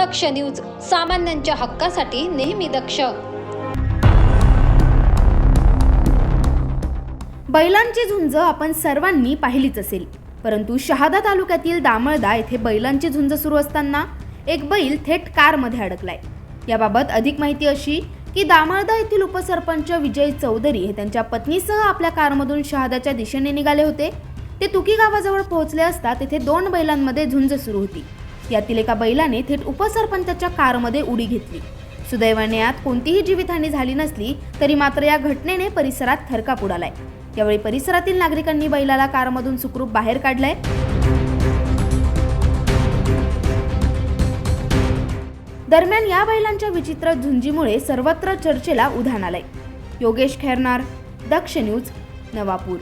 दक्ष news सामान्यांच्या हक्कासाठी नेहमी दक्ष. बैलांची झुंज आपण सर्वांनी पाहिलीच असेल. परंतु शहादा तालुक्यातील दामळदा येथे बैलांची झुंज सुरू असताना एक बैल थेट कारमध्ये अडकलाय. याबाबत अधिक माहिती अशी की दामळदा येथील उपसरपंच विजय चौधरी हे त्यांच्या पत्नीसह आपल्या कारमधून शहादाच्या दिशेने निघाले होते. ते तुकी गावाजवळ पोहोचले असता तेथे दोन बैलांमध्ये झुंज सुरू होती. यातील एका बैलाने थेट उपसरपंचाच्या कारमध्ये उडी घेतली. सुदैवाने यात कोणतीही जीवितहानी झाली नसली तरी मात्र या घटनेने परिसरात थरकाप उडालाय. यावेळी परिसरातील नागरिकांनी बैलाला कारमधून सुखरूप बाहेर काढलाय. दरम्यान या बैलांच्या विचित्र झुंजीमुळे सर्वत्र चर्चेला उधाण आलंय. योगेश खैरनार दक्ष न्यूज नवापूर.